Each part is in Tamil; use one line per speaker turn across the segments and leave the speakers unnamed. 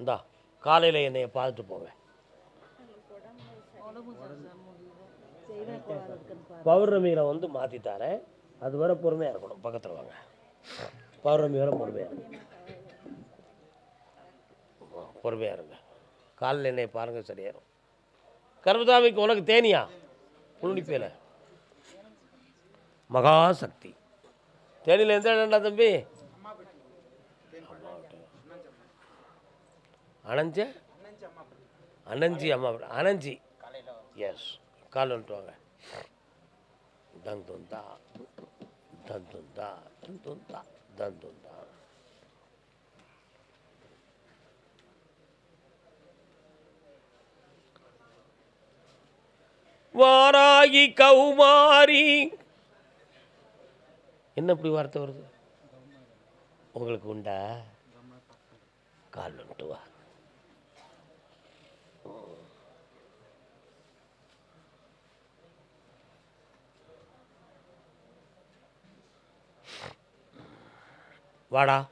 இந்தா காலையில் என்னைய பார்த்துட்டு போங்க பௌர்ணமியில் வந்து மாற்றி தரேன் அது வர பொறுமையாக இருக்கணும் பக்கத்தில் வாங்க. பௌர்ணமி வர பொறுமையாக பொறுமையாக இருங்க. காலையில் என்னை பாருங்கள் சரியாயிரும். கர்மதாமிக்கு உனக்கு தேனியா? புள்ளிப்பேல மகாசக்தி. தேனியில் எந்த இடம்டா தம்பி? அனஞ்ச? அனஞ்சி அம்மா அனஞ்சி. எஸ் கால் வந்துட்டு வாங்க. தந்துந்தா தந்துந்தா தந்துந்தா தந்துந்தா வாராகி கௌமாரி. என்ன இப்படி வார்த்தை வருது? உங்களுக்கு உண்டா? கால் வந்துட்டு வா. வாடா.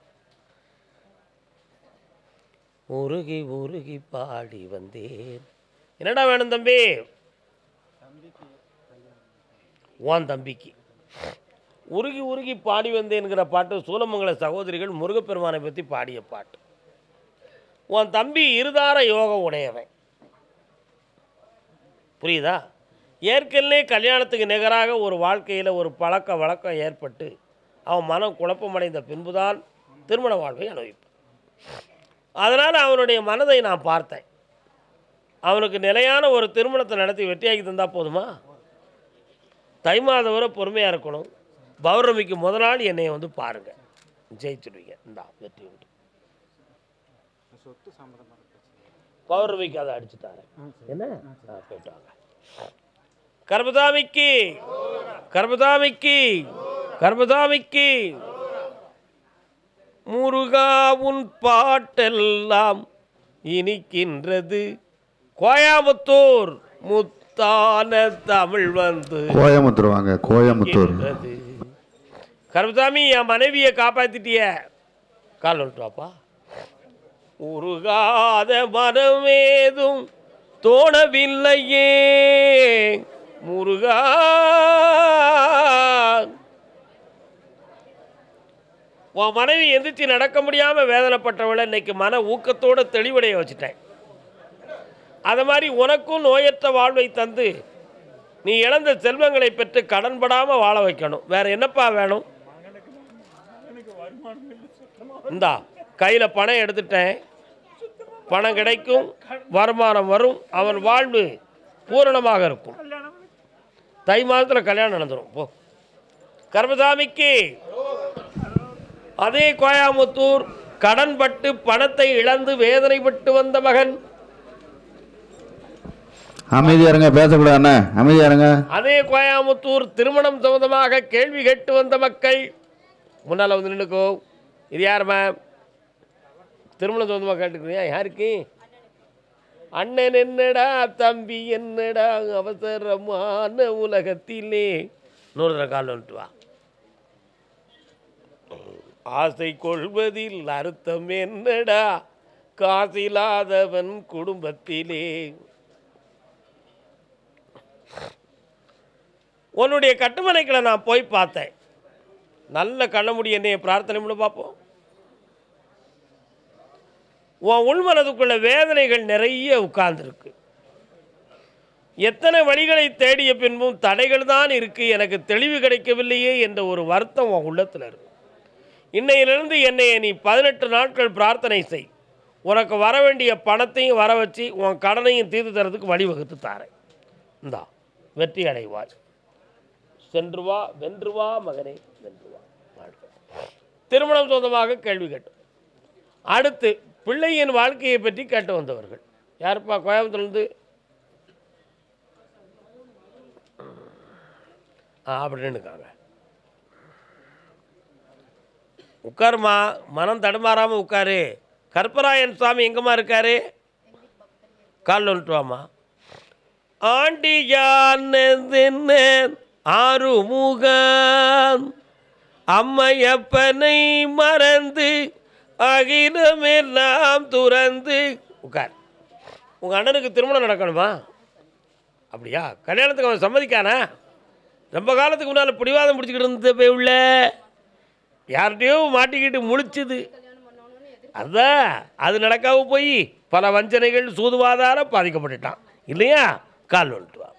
உருகி உருகி பாடி வந்தேன். என்னடா வேணும் தம்பி? உன் தம்பிக்கு. உருகி உருகி பாடி வந்தேன்கிற பாட்டு சூலமங்கல சகோதரிகள் முருகப்பெருமானை பற்றி பாடிய பாட்டு. உன் தம்பி இருதார யோக உடையவன். புரியுதா? ஏற்கனவே கல்யாணத்துக்கு நிகராக ஒரு வாழ்க்கையில் ஒரு பழக்க வழக்கம் ஏற்பட்டு அவன் மனம் குழப்பமடைந்த பின்புதான் திருமண வாழ்வை அனுபவிப்பான். அதனால் அவனுடைய மனதை நான் பார்த்தேன். அவனுக்கு நிலையான ஒரு திருமணத்தை நடத்தி வெற்றியாக்கி தந்தால் போதுமா? தை மாதம் வரை பொறுமையாக இருக்கணும். பௌர்ணமிக்கு முத நாள் என்னை வந்து பாருங்கள் ஜெயிச்சுடுவீங்க. இந்தா வெற்றி உண்டு. பௌர்ணமிக்கு அதை அடிச்சு தரேன். என்ன? ஆ, போயிட்டு வாங்க. கர்மதாமிக்கு கர்மதாமிக்கு கர்மதாமிக்கு. முருகா உன் பாட்டெல்லாம் இனிக்கின்றது. கோயாமுத்தூர் முத்தான தமிழ் வந்து
கோயம்புத்தூர் வாங்க கோயம்புத்தூர்.
கருப்பசாமி என் மனைவியை காப்பாத்திட்டிய. கால் வந்துட்டு வாப்பா. உருகாத மனமேதும் தோணவில்லையே. முருகா. உன் மனைவி எந்திரிச்சு நடக்க முடியாமல் வேதனைப்பட்டவளை இன்னைக்கு மன ஊக்கத்தோடு தெளிவடைய வச்சுட்டேன். அது மாதிரி உனக்கும் நோயற்ற வாழ்வை தந்து நீ இழந்த செல்வங்களை பெற்று கடன்படாமல் வாழ வைக்கணும். வேற என்னப்பா வேணும்? இந்தா கையில் பணம் எடுத்துட்டேன். பணம் கிடைக்கும் வருமானம் வரும் அவன் வாழ்வு பூரணமாக இருக்கும். தை மாதத்தில் கல்யாணம் நடந்துடும் போ. கர்மசாமிக்கு அதே கோயாமுத்தூர் கடன்பட்டு பணத்தை இழந்து வேதனைப்பட்டு வந்த மகன்.
அமைதியா இருங்க பேசக்கூடாது அண்ணா. அமைதியா இருங்க
அதே கோயாமுத்தூர் திருமணம் சம்பந்தமாக கேள்வி கேட்டு வந்த மக்கள். முன்னால் வந்து நின்றுக்கோ இது யாரும்மா? திருமணம் சம்பந்தமாக கேட்டுக்கிறியா யாருக்கு? அண்ணன் என்னடா தம்பி என்னடா அவசரமான உலகத்திலே? நூறு தடவை கால் வந்துட்டு வா. ஆசை கொள்வதில் அர்த்தம் என்னடா? காசில்லாதவன் குடும்பத்திலே. உன்னுடைய கட்டுமனைகளை நான் போய் பார்த்தேன். நல்ல கண்ணமுடி என்னைய பிரார்த்தனை பண்ணி பார்ப்போம் உன் உள்மனதுக்குள்ள வேதனைகள் நிறைய உட்கார்ந்துருக்கு. எத்தனை வழிகளை தேடிய பின்பும் தடைகள் தான் இருக்குது எனக்கு தெளிவு கிடைக்கவில்லையே என்ற ஒரு வருத்தம் உன் உள்ளத்தில் இருக்கு. இன்னையிலிருந்து என்னை நீ பதினெட்டு நாட்கள் பிரார்த்தனை செய். உனக்கு வர வேண்டிய பணத்தையும் வர வச்சு உன் கடனையும் தீர்த்து தரதுக்கு வழிவகுத்து தாரேன். இந்தா வெற்றி அடைவாய். சென்று வா வென்று வா மகனே வென்று வா. திருமணம் சொந்தமாக கேள்வி கேட்டோம். அடுத்து பிள்ளையின் வாழ்க்கையை பற்றி கேட்டு வந்தவர்கள். யாருப்பா? கோயம்புத்தூர்லேருந்து. ஆ அப்படின்னு இருக்காங்க உட்காருமா? மனம் தடுமாறாமல் உட்காரு. கற்பராயன் சுவாமி எங்கம்மா இருக்காரு? காலில் விட்டுவாமா ஆண்டி யான் ஆறுமுகம் அம்மையப்பனை மறந்து அகிலமெல்லாம் துறந்து. உட்கார் உங்கள் அண்ணனுக்கு திருமணம் நடக்கணுமா? அப்படியா? கல்யாணத்துக்கு அவன் சம்மதிக்கானா? ரொம்ப காலத்துக்கு முன்னால் பிடிவாதம் பிடிச்சிக்கிட்டு இருந்த போய் உள்ள. யார்கிட்டையோ மாட்டிக்கிட்டு முழிச்சுது. அதான் அது நடக்காம போய் பல வஞ்சனைகள் சூதுவாதார பாதிக்கப்பட்டுட்டான். இல்லையா? கால் வந்துட்டுவா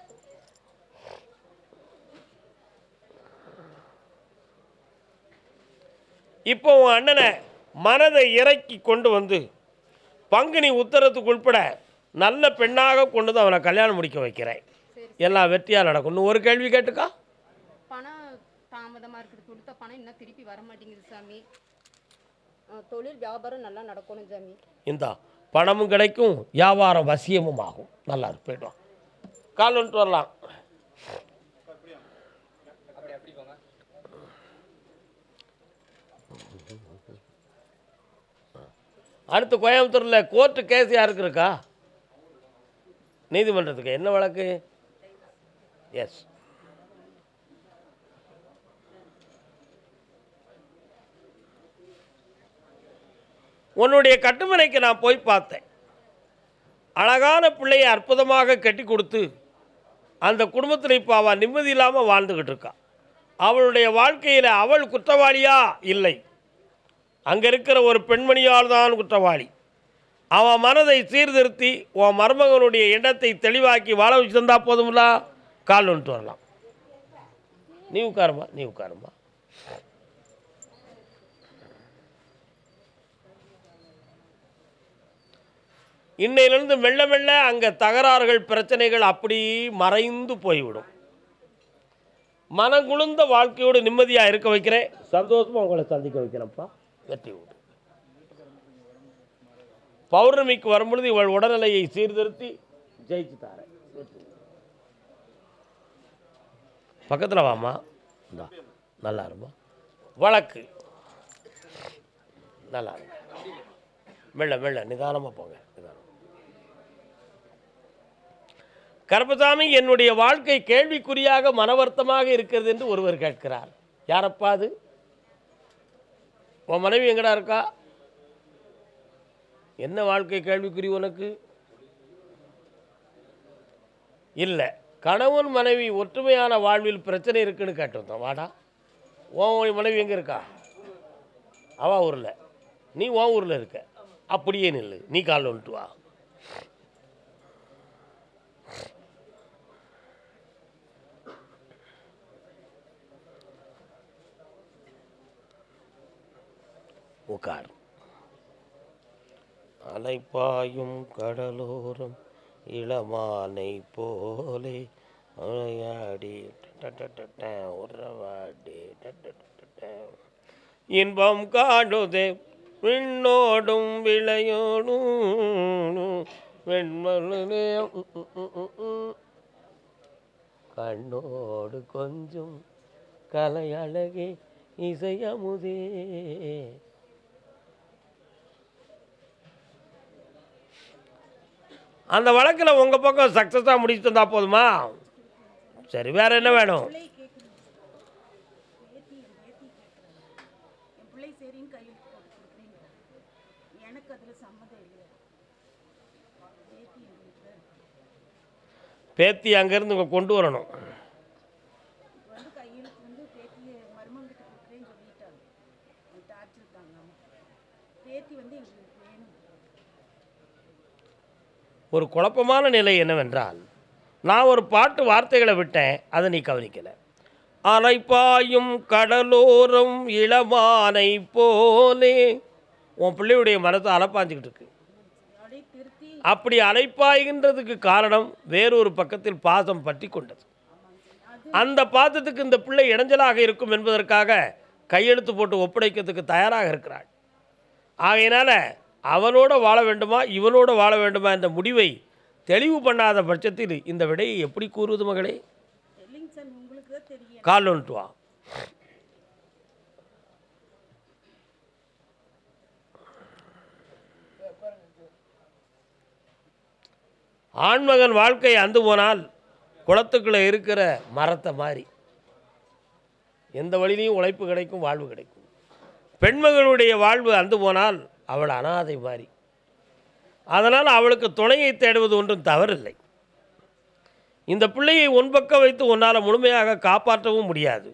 இப்போ உன் அண்ணனை மனதை இறக்கி கொண்டு வந்து பங்குனி உத்தரத்துக்கு உட்பட நல்ல பெண்ணாக கொண்டு வந்து அவனை கல்யாணம் முடிக்க வைக்கிறேன். எல்லாம் வெற்றியாக நடக்கும். இன்னும் ஒரு கேள்வி கேட்டுக்கா?
பணம் தாமதமாக இருக்குது. கொடுத்த பணம் இன்னும் திருப்பி வர மாட்டேங்குது சாமி தொழில் வியாபாரம் நல்லா நடக்கணும் சாமி.
இந்தா பணமும் கிடைக்கும் வியாபாரம் வசியமும் ஆகும். நல்லா வா. கால் வந்துட்டு வரலாம். அடுத்து கோயம்புத்தூரில் கோர்ட்டு கேஸ் யாருக்கு இருக்கா? நீதிமன்றத்துக்கு. என்ன வழக்கு? எஸ் உன்னுடைய கட்டுமனைக்கு நான் போய் பார்த்தேன். அழகான பிள்ளையை அற்புதமாக கட்டி கொடுத்து அந்த குடும்பத்தில் இப்போ அவள் நிம்மதி இல்லாமல் வாழ்ந்துக்கிட்டு இருக்கா. அவளுடைய வாழ்க்கையில் அவள் குற்றவாளியா? இல்லை. அங்கே இருக்கிற ஒரு பெண்மணியால் தான் குற்றவாளி. அவன் மனதை சீர்திருத்தி உன் மருமகனுடைய எண்ணத்தை தெளிவாக்கி வாழ வச்சு தந்தா போதும்ல? கால் வந்துட்டு வரலாம். நீ உட்காருமா நீ உட்காருமா இன்னையிலிருந்து மெல்ல மெல்ல அங்கே தகராறுகள் பிரச்சனைகள் அப்படி மறைந்து போய்விடும். மனங்குழுந்த வாழ்க்கையோடு நிம்மதியாக இருக்க வைக்கிறேன். சந்தோஷமாக உங்களை சந்திக்க வைக்கிறேன்ப்பா. வெற்றி உண்டு பௌர்ணமிக்கு வரும்பொழுது இவள் உடல்நிலையை சீர்திருத்தி ஜெயிச்சு தார பக்கத்தில் வாம்மா. இந்தா நல்லா இருமா. வழக்கு. நல்லா இருக்கும் மெல்ல மெல்ல நிதானமாக போங்க நிதானம். கருப்பசாமி என்னுடைய வாழ்க்கை கேள்விக்குறியாக மனவர்த்தமாக இருக்கிறது என்று ஒருவர் கேட்கிறார். யாரப்பா அது? உன் மனைவி எங்கடா இருக்கா? என்ன வாழ்க்கை கேள்விக்குறி உனக்கு? இல்லை கணவன் மனைவி ஒற்றுமையான வாழ்வில் பிரச்சனை இருக்குன்னு கேட்டிருந்தோம். வாடா. உன் மனைவி எங்கே இருக்கா? அவ ஊரில். நீ உன் ஊரில் இருக்க. அப்படியே நில்லு. நீ கால் வந்துட்டு வா. உட்கார் அலைப்பாயும் கடலோரம் இளமானை போலே அலையாடி. உறவாடி இன்பம் காடுதே விண்ணோடும் விளையோடும் வெண்மலே கண்ணோடு கொஞ்சம் கலை அழகே இசையமுதே. அந்த வழக்கில் உங்கள் பக்கம் சக்ஸஸாக முடிச்சு தந்தா போதுமா? சரி வேற என்ன வேணும்?
பேத்தி
அங்கேருந்து கொண்டு வரணும்
இப்போ வந்து கையெழுத்து வந்து பேத்தியை மருமகிட்ட கொடுக்குறேன்னு சொல்லிட்டாங்க டார்ச்சர் தாங்காம பேத்தி வந்து எங்களுக்கு வேணும்
ஒரு குழப்பமான நிலை என்னவென்றால் நான் ஒரு பாட்டு வார்த்தைகளை விட்டேன் அதை நீ கவனிக்கலை. அலைப்பாயும் கடலோரம் இளமானை போலே உன் பிள்ளையுடைய மனத்தை அலப்பாஞ்சிக்கிட்டு இருக்கு அப்படி அலைப்பாய்கின்றதுக்கு காரணம் வேறொரு பக்கத்தில் பாதம் பற்றி கொண்டது அந்த பாதத்துக்கு இந்த பிள்ளை இடைஞ்சலாக இருக்கும் என்பதற்காக கையெழுத்து போட்டு ஒப்படைக்கிறதுக்கு தயாராக இருக்கிறாள். ஆகையினால அவனோட வாழ வேண்டுமா இவனோட வாழ வேண்டுமா என்ற முடிவை தெளிவு பண்ணாத பட்சத்தில் இந்த விடையை எப்படி கூறுவது மகளே? கால் வந்துட்டு வா ஆண்மகன் வாழ்க்கை அந்து போனால் குளத்துக்குள்ளே இருக்கிற மரத்தை மாதிரி எந்த வழியிலையும் உழைப்பு கிடைக்கும் வாழ்வு கிடைக்கும். பெண்மகளுடைய வாழ்வு அந்து போனால் அவள் அனாதை மாதிரி. அதனால் அவளுக்கு துணையை தேடுவது ஒன்றும் தவறில்லை. இந்த பிள்ளையை ஒன்பக்கம் வைத்து உன்னால் முழுமையாக காப்பாற்றவும் முடியாது.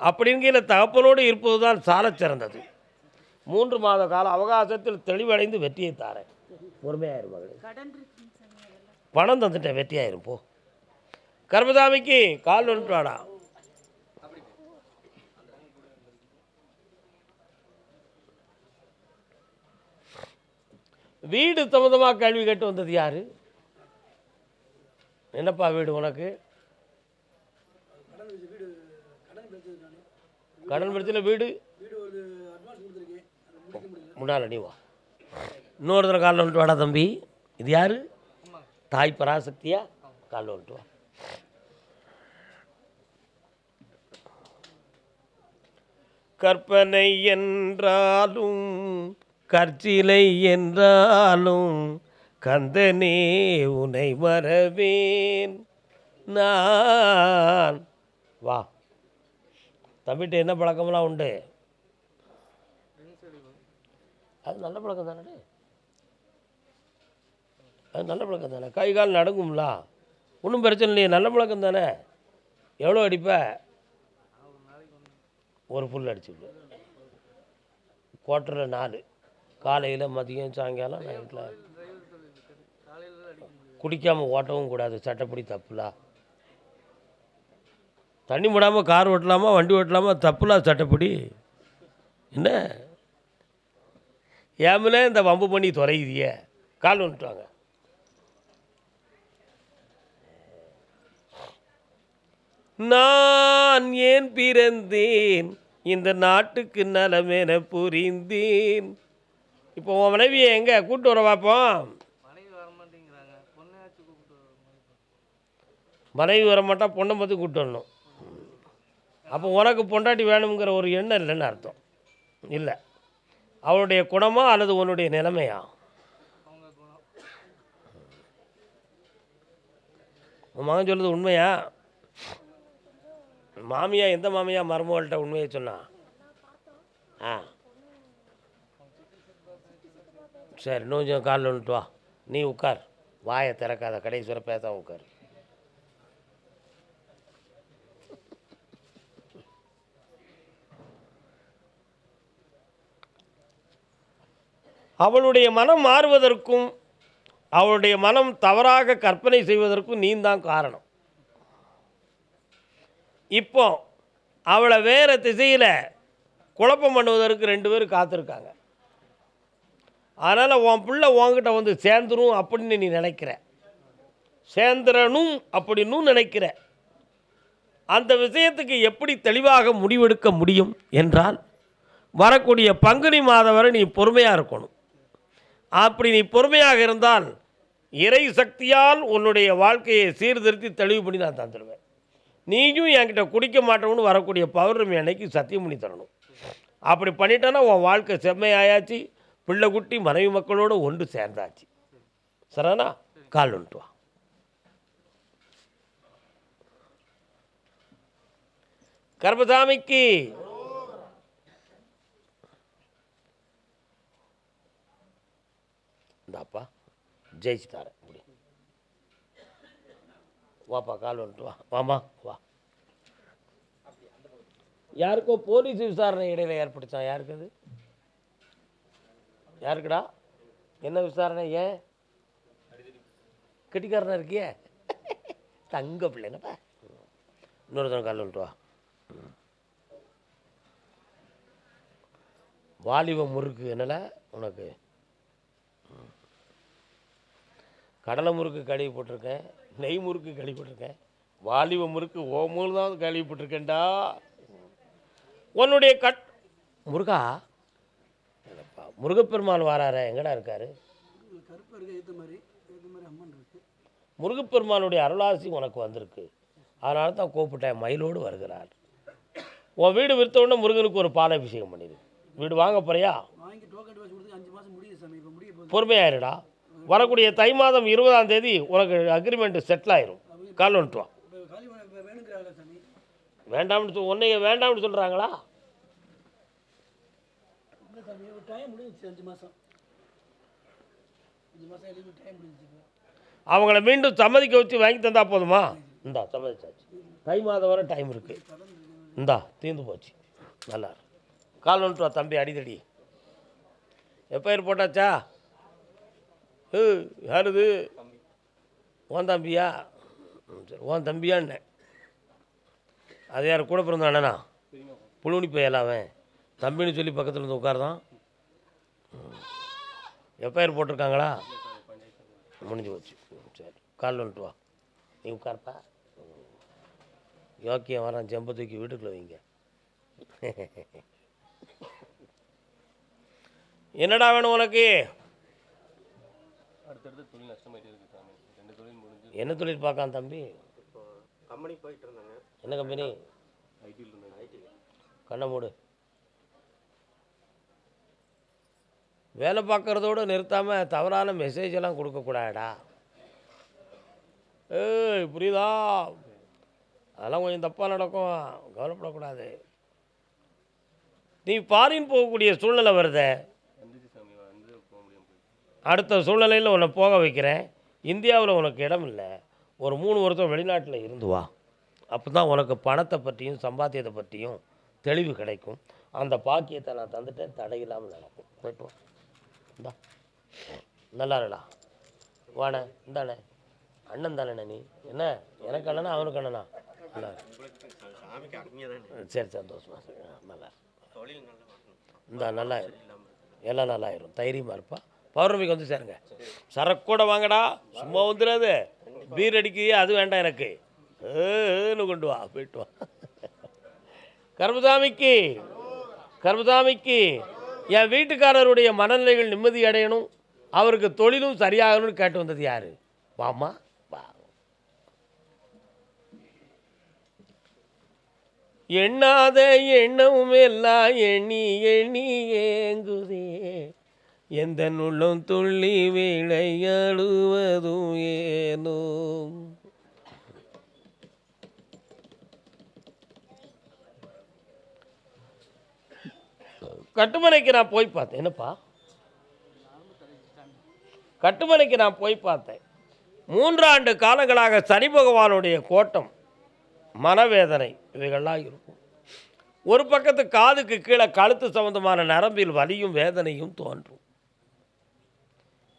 அப்படிங்கிற தகப்பனோடு இருப்பது தான் சாலச் சிறந்தது. மூன்று மாத கால அவகாசத்தில் தெளிவடைந்து வெற்றியை தாரேன். பொறுமையாயிரும் மகளே. பணம் தந்துட்டேன் வெற்றியாயிரும் போ. கர்மதாமிக்கு கால் வந்துட்டு வீடு சம்மந்தமாக கேள்வி கேட்டு வந்தது யார்? என்னப்பா வீடு உனக்கு? கடன் பிரச்சனை வீடு? முன்னால் நீ வா. இன்னொரு தடவை காலில் வந்துட்டு வாடா தம்பி. இது யார்? தாய் பராசக்தியா? காலில் வந்துட்டு வா. கற்பனை என்றாலும் கற்சிலை என்றாலும் கந்தனே உனை வரவேன். நான் வா. தம்பிட்டு என்ன பழக்கம்லாம் உண்டு? அது நல்ல பழக்கம் தானே அது நல்ல பழக்கம் தானே? கை கால் நடுங்கும்ல. ஒன்றும் பிரச்சனை இல்லையே நல்ல பழக்கம் தானே? எவ்வளோ அடிப்ப? ஒரு புல் அடிச்சுடு குவார்ட்டரில் நாலு. காலையில் மதியம் சாயங்காலம் நைட்டில் குடிக்காமல் ஓட்டவும் கூடாது. சட்டப்படி தப்புலா? தண்ணி மூடாமல் கார் ஓட்டலாமா வண்டி ஓட்டலாமா தப்புலா சட்டப்படி? என்ன? ஏமில் இந்த வம்பு பண்ணி தொலையுதியே. கால் வந்துட்டாங்க. நான் ஏன் பிறந்தேன்? இந்த நாட்டுக்கு நலமென புரிந்தேன். இப்போ உன் மனைவியை எங்கே? கூட்டு வர பார்ப்போம். மனைவி வர மாட்டா பொண்ணை பார்த்து கூட்டு வரணும். அப்போ உனக்கு பொண்டாட்டி வேணுங்கிற ஒரு எண்ணம் இல்லைன்னு அர்த்தம். இல்லை. அவளுடைய குணமா அல்லது உன்னுடைய நிலைமையா? உன் மகன் சொல்லுது உண்மையா? மாமியா எந்த மாமியா மருமகள்கிட்ட உண்மையை சொன்னா? ஆ. சரி இன்னும் கொஞ்சம் காலில் வந்துட்டு வா. நீ உட்கார். வாயை திறக்காத கடைசி வரை பேசாம உட்கார். அவளுடைய மனம் மாறுவதற்கும் அவளுடைய மனம் தவறாக கற்பனை செய்வதற்கும் நீ தான் காரணம். இப்போ அவளை வேறு திசையில் குழப்பம் பண்ணுவதற்கு ரெண்டு பேரும் காத்திருக்காங்க. அதனால் உன் பிள்ளை உன்கிட்ட வந்து சேர்ந்துரும் அப்படின்னு நீ நினைக்கிற. சேர்ந்துடணும் அப்படின்னு நினைக்கிற. அந்த விஷயத்துக்கு எப்படி தெளிவாக முடிவெடுக்க முடியும் என்றால் வரக்கூடிய பங்குனி மாதம் வரை நீ பொறுமையாக இருக்கணும். அப்படி நீ பொறுமையாக இருந்தால் இறை சக்தியால் உன்னுடைய வாழ்க்கையை சீர்திருத்தி தெளிவு பண்ணி நான் தந்துடுவேன். நீயும் என்கிட்ட குடிக்க மாட்டோம்னு வரக்கூடிய பௌர்ணமி அன்னைக்கு சத்தியம் பண்ணி தரணும். அப்படி பண்ணிட்டேன்னா உன் வாழ்க்கை செம்மையாயாச்சு. பிள்ளை குட்டி மனைவி மக்களோடு ஒன்று சேர்ந்தாச்சு. சரானா கால் வந்துட்டு வா. கர்மசாமிக்கு இந்தாப்பா ஜெயிச்சு தரேன். இப்படி வாப்பா கால் வந்துட்டு வா. வாமா வா. யாருக்கோ போலீஸ் விசாரணை இடையில ஏற்படுத்தான் யாருக்கு அது? யாருக்குடா? என்ன விசாரணை ஏன்? கெட்டிக்காரனா இருக்கியே? தங்க பிள்ளைனப்பா இன்னொருத்தன் கால் வந்துட்டு வா. வாலிப முறுக்கு என்னல உனக்கு? கடலை முறுக்கு கழுவி போட்டிருக்கேன் நெய் முறுக்கு கழுவி போட்டிருக்கேன் வாலிப முறுக்கு ஓ மூணு தான் கழுவி போட்டிருக்கேன்டா. உன்னுடைய கட் முருகா முருகப்பெருமான் வாராரா எங்கடா இருக்கார்? முருகப்பெருமானுடைய அருளாசி உனக்கு வந்திருக்கு. அதனால தான் கூப்பிட்டேன் மயிலோடு வருகிறார். உன் வீடு விற்ற உடனே முருகனுக்கு ஒரு பாலாபிஷேகம் பண்ணிடு. வீடு வாங்க போறியா? பொறுமையாயிருடா. வரக்கூடிய தை மாதம் இருபதாம் தேதி உனக்கு அக்ரிமெண்ட் செட்டில் ஆயிரும். கால் வந்துட்டு வா. வேண்டாம்னு சொல் உன்னைய வேண்டாம்னு சொல்கிறாங்களா
ஒரு டைம் முடிஞ்சிச்சு அஞ்சு மாதம் அஞ்சு மாதம் எழுதி டைம் முடிஞ்சிச்சு
அவங்கள மீண்டும் சம்மதிக்க வச்சு வாங்கி தந்தா போதுமா? இந்தா சம்மதிச்சாச்சு. தை மாதம் வரை டைம் இருக்கு. இந்தா தீர்ந்து போச்சு. நல்லா கால் வந்துட்டு வா தம்பி அடிதடி. எப்போ போட்டாச்சா? ஏ யாருது? ஓன் தம்பியா? ம், சரி ஓன் தம்பியான்னு அது யார் கூட பிறந்த அண்ணனா? புழுவனி அவன்? தம்பின்னு சொல்லி பக்கத்தில் வந்து உட்காருதான் எஃப்ஐஆர் போட்டிருக்காங்களா? முடிஞ்சு போச்சு. ம், சரி. கால் வந்துட்டு வா. நீ உட்கார்ப்பா. யோக்கியம் வரான் செம்ப தூக்கி வீட்டுக்குள்ள வைங்க. என்னடா வேணும் உனக்கு? என்ன தொழில் பார்க்கான் தம்பி?
கம்பெனி போயிட்டு இருந்தாங்க.
என்ன கம்பெனி கண்ணை மூடு. வேலை பார்க்குறதோடு நிறுத்தாமல் தவறான மெசேஜ் எல்லாம் கொடுக்கக்கூடாடா ஏய் புரியுதா? அதெல்லாம் கொஞ்சம் தப்பாக நடக்கும். கவலைப்படக்கூடாது. நீ ஃபாரின் போகக்கூடிய சூழ்நிலை வருத. அடுத்த சூழ்நிலையில் உன்னை போக வைக்கிறேன். இந்தியாவில் உனக்கு இடம் இல்லை. ஒரு மூணு வருஷம் வெளிநாட்டில் இருந்து வா. அப்போ தான் உனக்கு பணத்தை பற்றியும் சம்பாத்தியத்தை பற்றியும் தெளிவு கிடைக்கும். அந்த பாக்கியத்தை நான் தந்துட்டேன். தடையில்லாமல் நடக்கும். போயிட்டு இந்தா நல்லா இருடா வாண்ணே இந்தாண்ணே அண்ணன் தானே நீ? என்ன? எனக்கு அண்ணனா அவனுக்கு அண்ணனா? நல்லா சரி சந்தோஷமா ஆ, நல்லா இந்தா நல்லா எல்லாம் நல்லா ஆயிரும் தைரியமாக இருப்பா. பௌர்ணமிக்கு வந்து சேருங்க. சரக்கு கூட வாங்கடா. சும்மா வந்துடாது. பீர் அடிக்கு அது வேண்டாம் எனக்கு. ஏன்னு கொண்டு வா போயிட்டு வா. கர்மசாமிக்கு கர்மசாமிக்கு என் வீட்டுக்காரருடைய மனநிலைகள் நிம்மதி அடையணும். அவருக்கு தொழிலும் சரியாகணும்னு கேட்டு வந்தது யார்? வாமா வா. எண்ணாத எண்ணமும் எல்லாம் எண்ணி எண்ணி ஏங்குதே. எந்த நுள்ளும் துள்ளி விளையாடுவதும் ஏனோ. கட்டுமனைக்கு நான் போய் பார்த்தேன். என்னப்பா? கட்டுமனைக்கு நான் போய் பார்த்தேன். மூன்றாண்டு காலங்களாக சனி பகவானுடைய கோட்டம் மனவேதனை இவைகள்லாம் இருக்கும். ஒரு பக்கத்து காதுக்கு கீழே கழுத்து சம்பந்தமான நரம்பில் வலியும் வேதனையும் தோன்றும்.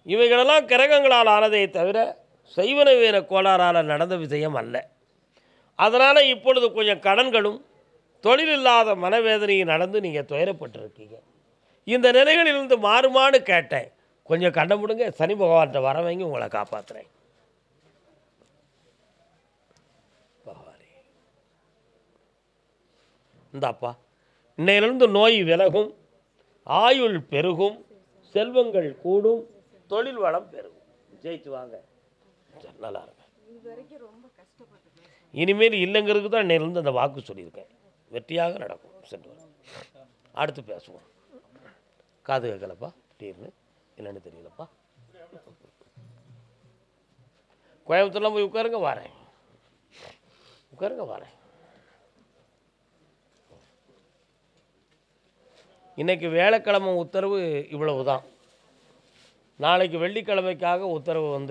இவைகளெல்லாம் கிரகங்களால் ஆனதே தவிர செய்வன வீர கோளாறால் நடந்த விஷயம் அல்ல. அதனால் இப்பொழுது கொஞ்சம் கடன்களும் தொழில் இல்லாத மனவேதனையும் நடந்து நீங்கள் துயரப்பட்டிருக்கீங்க. இந்த நிலைகளிலிருந்து மாறுமான்னு கேட்டேன். கொஞ்சம் கண்ட முடுங்க. சனி பகவான்கிட்ட வர வாங்கி உங்களை காப்பாற்றுறேன் பகவானே. இந்தாப்பா இன்னையிலிருந்து நோய் விலகும் ஆயுள் பெருகும் செல்வங்கள் கூடும் தொழில் வளம் பெருகும். ஜெயிச்சு வாங்க. நல்லா
கஷ்டப்பட்டுருக்கேன்
இனிமேல் இல்லைங்கிறதுக்கு தான் இன்னையிலிருந்து அந்த வாக்கு சொல்லியிருக்கேன். வெற்றியாக நடக்கும். சென்று அடுத்து பேசுவோம். காது கேட்கலப்பா. திடீர்னு என்னன்னு தெரியலப்பா. கோயம்புத்தூர்லாம் போய் உட்காருங்க வரேன். உட்காருங்க வரேன். இன்னைக்கு வேலைக்கிழமை உத்தரவு இவ்வளவு தான் நாளைக்கு வெள்ளிக்கிழமைக்காக உத்தரவு வந்து